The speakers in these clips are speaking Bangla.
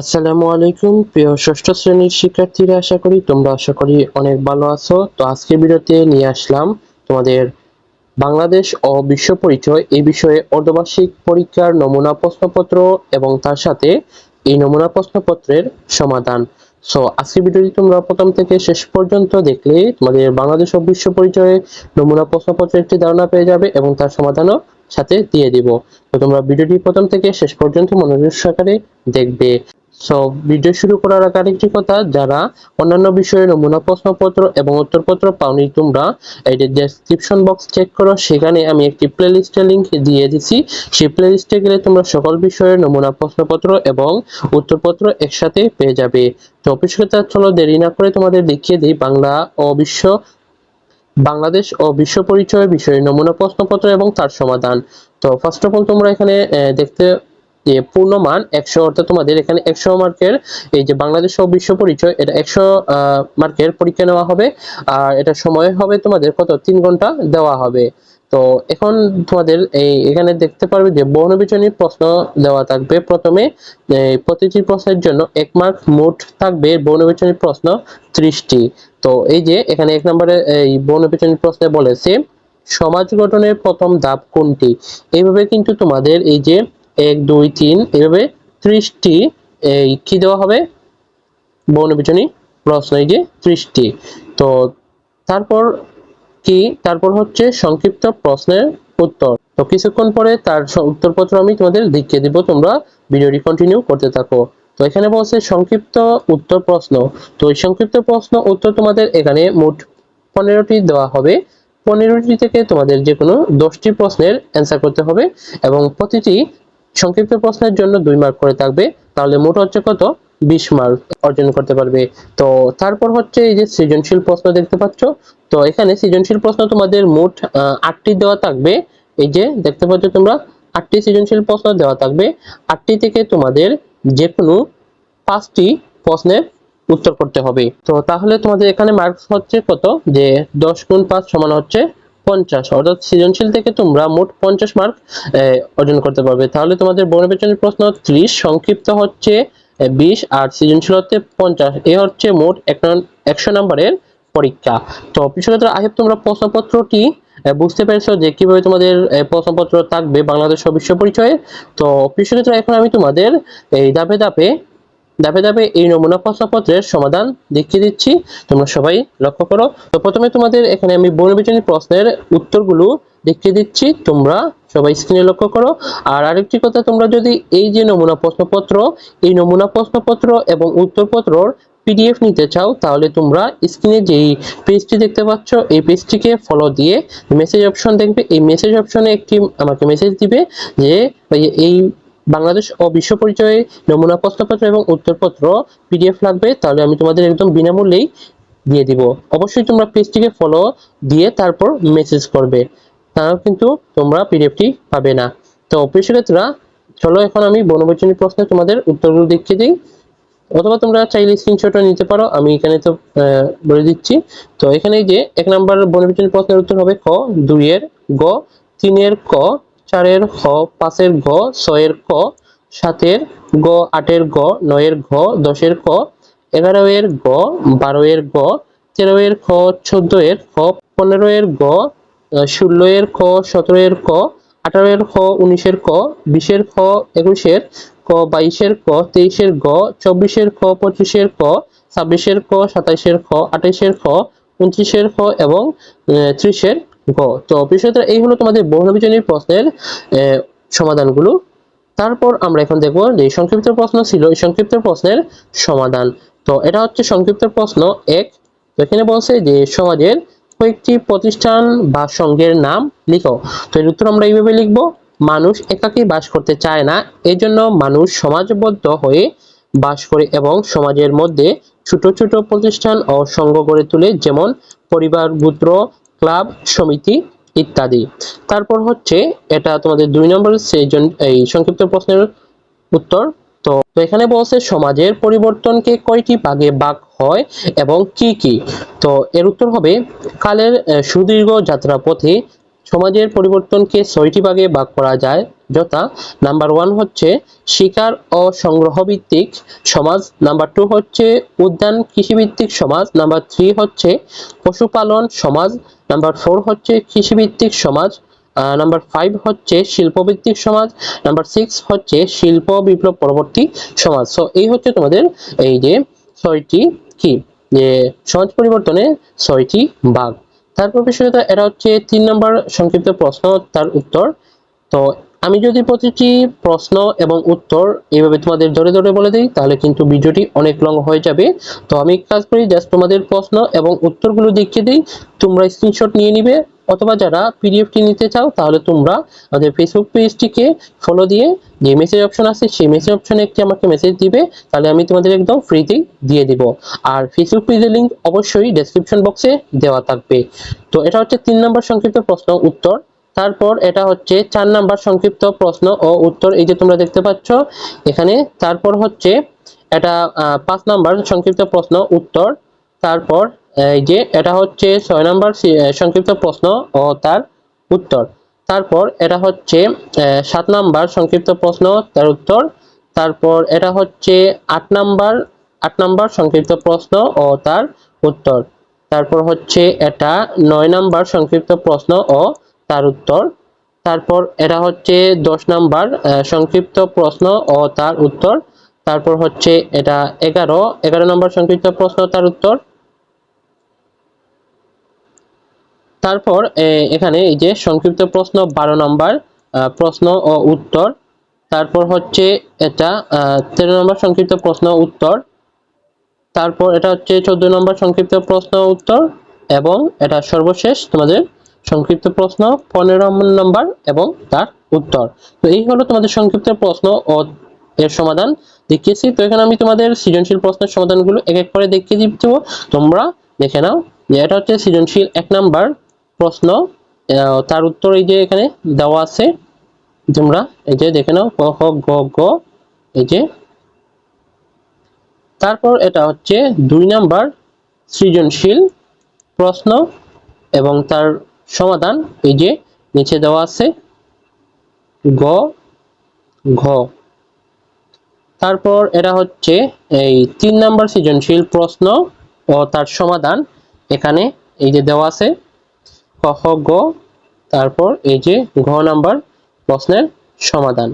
আসসালামু আলাইকুম, প্রিয় ষষ্ঠ শ্রেণির শিক্ষার্থীরা, আশা করি তোমরা, আশা করি অনেক ভালো আছো। তো আজকের ভিডিওতে নিয়ে আসলাম তোমাদের বাংলাদেশ ও বিশ্ব পরিচয় এই বিষয়ে অর্ধবার্ষিক পরীক্ষার নমুনা প্রশ্নপত্র এবং তার সাথে এই নমুনা প্রশ্নপত্রের সমাধান। সো আজকের ভিডিওটি তোমরা প্রথম থেকে শেষ পর্যন্ত দেখলে তোমাদের বাংলাদেশ ও বিশ্ব পরিচয়ে নমুনা প্রশ্নপত্রের একটি ধারণা পেয়ে যাবে এবং তার সমাধানও সাথে দিয়ে দিব। তো তোমরা ভিডিওটি প্রথম থেকে শেষ পর্যন্ত মনোযোগ সহকারে দেখবে। সো ভিডিও শুরু করার আগে আরেকটি কথা, যারা অন্যান্য বিষয়ে নমুনা প্রশ্নপত্র এবং উত্তরপত্র পাওনি, তোমরা এই যে ডেসক্রিপশন বক্স চেক করো, সেখানে আমি একটি প্লেলিস্টের লিংক দিয়ে দিছি। সেই প্লেলিস্টে গেলে তোমরা সকল বিষয়ের নমুনা প্রশ্নপত্র এবং উত্তরপত্র একসাথে পেয়ে যাবে। তো অফিসকতা চলো দেরি না করে তোমাদের দেখিয়ে দিই বাংলা ও বিশ্ব, বাংলাদেশ ও বিশ্ব পরিচয় বিষয়ে নমুনা প্রশ্নপত্র এবং তার সমাধান। তো ফার্স্ট অফ অল তোমরা এখানে দেখতে যে পূর্ণমান একশো, অর্থাৎ তোমাদের এখানে একশো মার্কের এই যে বাংলাদেশ ও বিশ্ব পরিচয়, এটা একশো মার্কের পরীক্ষা নেওয়া হবে। আর এটা সময় হবে তোমাদের কত? তিন ঘণ্টা দেওয়া হবে। তো এখন তোমাদের এই, এখানে দেখতে পারবে যে বহুনির্বাচনী প্রশ্ন দেওয়া থাকবে। প্রথমে প্রতিটি প্রশ্নের জন্য এক মার্ক মোট থাকবে বহুনির্বাচনী প্রশ্ন ত্রিশটি। তো এই যে এখানে এক নম্বরে এই বহুনির্বাচনী প্রশ্নে বলেছে, সমাজ গঠনের প্রথম ধাপ কোনটি? এইভাবে কিন্তু তোমাদের এই যে এক, দুই, তিন, এইভাবে ত্রিশটি, এই কি দেওয়া হবে? বহুনির্বাচনী প্রশ্ন, এই যে ত্রিশটি। তো তারপর কি? তারপর হচ্ছে সংক্ষিপ্ত প্রশ্নের উত্তর। তো কিছুক্ষণ পরে তার উত্তরপত্র আমি তোমাদের দেখিয়ে দিব, তোমরা ভিডিওটি কন্টিনিউ করতে থাকো। তো এখানে বলছে সংক্ষিপ্ত উত্তর প্রশ্ন। তো এই সংক্ষিপ্ত প্রশ্ন উত্তর তোমাদের এখানে মোট পনেরোটি দেওয়া হবে। পনেরোটি থেকে তোমাদের যে কোনো দশটি প্রশ্নের অ্যান্সার করতে হবে এবং প্রতিটি সংক্ষিপ্ত প্রশ্নের জন্য দুই মার্ক করে থাকবে। তাহলে মোট হচ্ছে কত? বিশ মার্ক অর্জন করতে পারবে। তো তারপর হচ্ছে এই যে সৃজনশীল প্রশ্ন দেখতে পাচ্ছ। তো এখানে সৃজনশীল প্রশ্ন তোমাদের মোট আটটি দেওয়া থাকবে। এই যে দেখতে পাচ্ছ তোমরা, আটটি সৃজনশীল প্রশ্ন দেওয়া থাকবে। আটটি থেকে তোমাদের যে কোনো পাঁচটি প্রশ্নের উত্তর করতে হবে। তো তাহলে তোমাদের এখানে মার্কস হচ্ছে কত? যে দশ গুণ পাঁচ সমান হচ্ছে পঞ্চাশ, অর্থাৎ সৃজনশীল থেকে তোমরা মোট পঞ্চাশ মার্ক অর্জন করতে পারবে। তাহলে তোমাদের বর্ণবিচনের প্রশ্ন ত্রিশ, সংক্ষিপ্ত হচ্ছে বিশ, আর সৃজনশীল হচ্ছে পঞ্চাশ। এ হচ্ছে মোট একশো নম্বরের পরীক্ষা। তো পিছনে আগে তোমরা প্রশ্নপত্রটি বুঝতে পেরেছ যে কীভাবে তোমাদের প্রশ্নপত্র থাকবে বাংলাদেশ বিশ্ব পরিচয়ে। তো পিছনে এখন আমি তোমাদের, এই ধাপে ধাপে ধাপে ধাপে এই নমুনা প্রশ্নপত্রের সমাধান দেখিয়ে দিচ্ছি। তোমরা সবাই লক্ষ্য করো। তো প্রথমে তোমাদের এখানে আমি বর্ণবিচনী প্রশ্নের উত্তরগুলো দেখিয়ে দিচ্ছি। তোমরা সবাই স্ক্রিনে লক্ষ্য করো। আর আরেকটি কথা, তোমরা যদি এই যে নমুনা প্রশ্নপত্র, এই নমুনা প্রশ্নপত্র এবং উত্তরপত্রর পিডিএফ নিতে চাও, তাহলে তোমরা স্ক্রিনে যেই পেজটি দেখতে পাচ্ছ, এই পেজটিকে ফলো দিয়ে মেসেজ অপশন দেখবে। এই মেসেজ অপশনে একটি আমাকে মেসেজ দিবে যে এই- এই বাংলাদেশ ও বিশ্ব পরিচয়ে নমুনা প্রশ্নপত্র এবং উত্তরপত্র পিডিএফ লাগবে, তাহলে আমি তোমাদের একদম বিনামূল্যেই দিয়ে দিব। অবশ্যই তোমরা পেজটিকে ফলো দিয়ে তারপর মেসেজ করবে তাও কিন্তু তোমরা পিডিএফটি পাবে না। তো প্রিয় চলো এখন আমি বনবচনী প্রশ্নে তোমাদের উত্তরগুলো দেখিয়ে দিই। অথবা তোমরা চাইলে স্ক্রিনশটও নিতে পারো, আমি এখানে তো বলে দিচ্ছি। তো এখানে যে এক নাম্বার বনবিচনী প্রশ্নের উত্তর হবে ক, দুইয়ের গ, তিনের ক চারের খ পাঁচের ঘ, ছয়ের ক, সাতের গ, আটের গ নয়ের ঘ, দশের ক এগারো এর গ বারো এর গ তেরো এর খ চোদ্দ এর খ পনেরো এর গ ষোলো এর খ সতেরো এর ক আঠারো এর খ উনিশের ক বিশের খ একুশের ক বাইশের ক তেইশের গ চব্বিশের খ পঁচিশের ক ছাব্বিশের ক সাতাইশের খ আঠাইশের খ উনত্রিশের খ এবং ত্রিশের গ। তো বিষয়টা এই হলো তোমাদের বহুনবীজনীর প্রশ্নের সমাধানগুলো। তারপর আমরা এখন দেখব যে সংক্ষিপ্ত প্রশ্ন ছিল, এই সংক্ষিপ্ত প্রশ্নের সমাধান। তো এটা হচ্ছে সংক্ষিপ্ত প্রশ্ন এক। তো এখানে বলছে যে সমাজের কয়েকটি প্রতিষ্ঠান বা সংঘের নাম লিখো। তো এর উত্তর আমরা এইভাবে লিখব, মানুষ একাকী বাস করতে চায় না এই জন্য মানুষ সমাজবদ্ধ হয়ে বাস করে এবং সমাজের মধ্যে ছোট ছোট প্রতিষ্ঠান ও সংঘ গড়ে তোলে, যেমন পরিবার গোত্র ক্লাব, সমিতি ইত্যাদি। তারপর হচ্ছে এটা তোমাদের দুই নম্বর সেজন এই সংক্ষিপ্ত প্রশ্নের উত্তর। তো এখানে বলছে, সমাজের পরিবর্তনকে কয়টি ভাগে ভাগ হয় এবং কি কি? তো এর উত্তর হবে, কালের সুদীর্ঘ যাত্রা পথে সমাজের পরিবর্তনকে ছয়টি ভাগে ভাগ করা যায়, যথা নাম্বার ওয়ান হচ্ছে শিকার ও সংগ্রহ ভিত্তিক সমাজ, নাম্বার টু হচ্ছে উদ্যান কৃষিভিত্তিক সমাজ, নাম্বার থ্রি হচ্ছে পশুপালন সমাজ, নাম্বার ফোর হচ্ছে কৃষিভিত্তিক সমাজ নাম্বার ফাইভ হচ্ছে শিল্পভিত্তিক সমাজ, নাম্বার সিক্স হচ্ছে শিল্প বিপ্লব পরবর্তী সমাজ। সো এই হচ্ছে তোমাদের এই যে ছয়টি কি? যে সমাজ পরিবর্তনে ছয়টি ভাগ। তারপর বিষয়টা এটা হচ্ছে তিন নম্বর সংক্ষিপ্ত প্রশ্ন তার উত্তর। তো আমি যদি প্রতিটি প্রশ্ন এবং উত্তর এইভাবে তোমাদের ধরে ধরে বলে দিই, তাহলে কিন্তু ভিডিওটি অনেক লং হয়ে যাবে। তো আমি কাজ করি জাস্ট তোমাদের প্রশ্ন এবং উত্তরগুলো দেখিয়ে দিই। তোমরা স্ক্রিনশট নিয়ে নিবে, অথবা যারা পিডিএফটি নিতে চাও, তাহলে তোমরা আমাদের ফেসবুক পেজটিকে ফলো দিয়ে যে মেসেজ অপশন আছে, সেই মেসেজ অপশনে একটি আমাকে মেসেজ দিবে। তাহলে আমি তোমাদের একদম ফ্রিতেই দিয়ে দিব। আর ফেসবুক পেজের লিঙ্ক অবশ্যই ডেসক্রিপশন বক্সে দেওয়া থাকবে। তো এটা হচ্ছে তিন নম্বর সংক্ষিপ্ত প্রশ্ন, উত্তর। তারপর এটা হচ্ছে চার নাম্বার সংক্ষিপ্ত প্রশ্ন ও উত্তর এই যে তোমরা দেখতে পাচ্ছ, এখানে তারপর হচ্ছে এটা পাঁচ নাম্বার সংক্ষিপ্ত প্রশ্ন, উত্তর, তারপর এই যে এটা হচ্ছে ছয় নাম্বার সংক্ষিপ্ত প্রশ্ন ও তার উত্তর। তারপর এটা হচ্ছে সাত নাম্বার সংক্ষিপ্ত প্রশ্ন, তার উত্তর, তারপর এটা হচ্ছে আট নাম্বার আট নাম্বার সংক্ষিপ্ত প্রশ্ন ও তার উত্তর। তারপর হচ্ছে এটা নয় নাম্বার সংক্ষিপ্ত প্রশ্ন ও তার উত্তর। তারপর এটা হচ্ছে দশ নাম্বার সংক্ষিপ্ত প্রশ্ন ও তার উত্তর। তারপর হচ্ছে এটা এগারো এগারো নম্বর সংক্ষিপ্ত প্রশ্ন তার উত্তর। তারপর এখানে এই যে সংক্ষিপ্ত প্রশ্ন বারো নম্বর প্রশ্ন ও উত্তর। তারপর হচ্ছে এটা তেরো নম্বর সংক্ষিপ্ত প্রশ্ন উত্তর। তারপর এটা হচ্ছে চোদ্দ নম্বর সংক্ষিপ্ত প্রশ্ন উত্তর এবং এটা সর্বশেষ তোমাদের সংক্ষিপ্ত প্রশ্ন, পনেরো নম্বর এবং তার উত্তর। তো এই হলো তোমাদের সংক্ষিপ্ত প্রশ্ন ও এর সমাধান দেখিয়েছি। তো এখানে আমি তোমাদের সৃজনশীল প্রশ্নের সমাধানগুলো এক এক করে দেখিয়ে দিব তোমরা দেখে নাও যে এটা হচ্ছে সৃজনশীল এক নাম্বার প্রশ্ন। তার উত্তর এই যে এখানে দেওয়া আছে। তোমরা এই যে দেখে নাও, ক গ গ, এই যে। তারপর এটা হচ্ছে দুই নাম্বার সৃজনশীল প্রশ্ন এবং তার সমাধান, এই যে নিচে দেওয়া আছে, গ, ঘ। তারপর এটা হচ্ছে এই তিন নাম্বার সৃজনশীল প্রশ্ন ও তার সমাধান। এখানে এই যে দেওয়া আছে ক খ গ। তারপর এই যে ঘ নাম্বার প্রশ্নের সমাধান।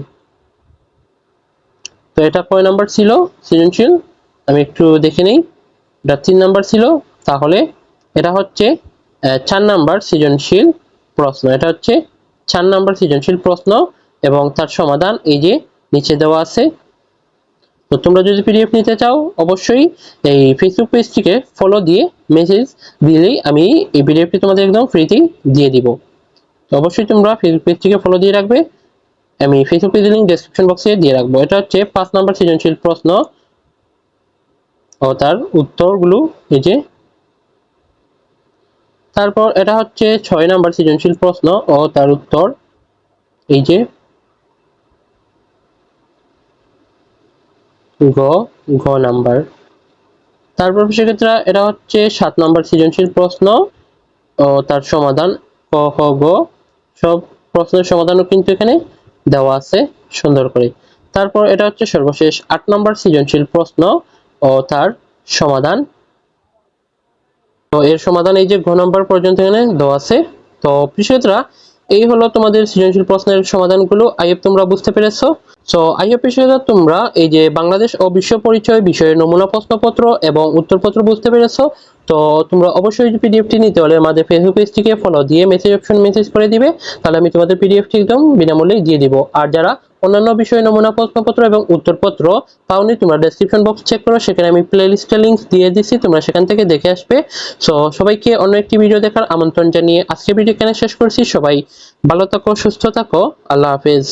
তো এটা কয় নাম্বার ছিল সৃজনশীল? আমি একটু দেখে নিই। এটা তিন নাম্বার ছিল, তাহলে এটা হচ্ছে চার নাম্বার সৃজনশীল প্রশ্ন। এটা হচ্ছে চার নাম্বার সৃজনশীল প্রশ্ন এবং তার সমাধান এই যে নিচে দেওয়া আছে। তো তোমরা যদি পিডিএফ নিতে চাও, অবশ্যই এই ফেসবুক পেজটিকে ফলো দিয়ে মেসেজ দিলেই আমি এই পিডিএফটি তোমাদের একদম ফ্রিতেই দিয়ে দিব। তো অবশ্যই তোমরা ফেসবুক পেজটিকে ফলো দিয়ে রাখবে। আমি ফেসবুক পেজের লিঙ্ক ডেসক্রিপশন বক্সে দিয়ে রাখব। এটা হচ্ছে পাঁচ নাম্বার সৃজনশীল প্রশ্ন ও তার উত্তরগুলো এই যে তারপর এটা হচ্ছে ছয় নাম্বার সৃজনশীল প্রশ্ন ও তার উত্তর এই যে গ, ঘ নাম্বার। তারপর সেক্ষেত্রে এটা হচ্ছে সাত নাম্বার সৃজনশীল প্রশ্ন ও তার সমাধান ক খ গ। সব প্রশ্নের সমাধানও কিন্তু এখানে দেওয়া আছে সুন্দর করে। তারপর এটা হচ্ছে সর্বশেষ আট নম্বর সৃজনশীল প্রশ্ন ও তার সমাধান তো এর সমাধান এই যে ঘ নম্বর পর্যন্ত এখানে দেওয়া আছে। তো কৃষকরা এই হলো তোমাদের সৃজনশীল প্রশ্নের সমাধানগুলো। আইএফ তোমরা বুঝতে পেরেছ? সো আইএফ প্রিয়তরা তোমরা এই যে বাংলাদেশ ও বিশ্ব পরিচয় বিষয়ে নমুনা প্রশ্নপত্র এবং উত্তরপত্র বুঝতে পেরেছ, তো তোমরা অবশ্যই পিডিএফটি নিতে হলে আমাদের ফেসবুক পেজটিকে ফলো দিয়ে মেসেজ অপশন মেসেজ করে দিবে, তাহলে আমি তোমাদের পিডিএফটি একদম বিনামূল্যে দিয়ে দিব। আর যারা অন্যান্য বিষয়ে নমুনা প্রশ্নপত্র এবং উত্তরপত্র পাওনি, তোমরা ডেসক্রিপশন বক্স চেক করো, সেখানে আমি প্লে লিস্টের লিঙ্ক দিয়ে দিচ্ছি তোমরা সেখান থেকে দেখে আসবে। সো সবাইকে অন্য একটি ভিডিও দেখার আমন্ত্রণ জানিয়ে আজকে ভিডিও এখানে শেষ করছি। সবাই ভালো থাকো, সুস্থ থাকো, আল্লাহ হাফেজ।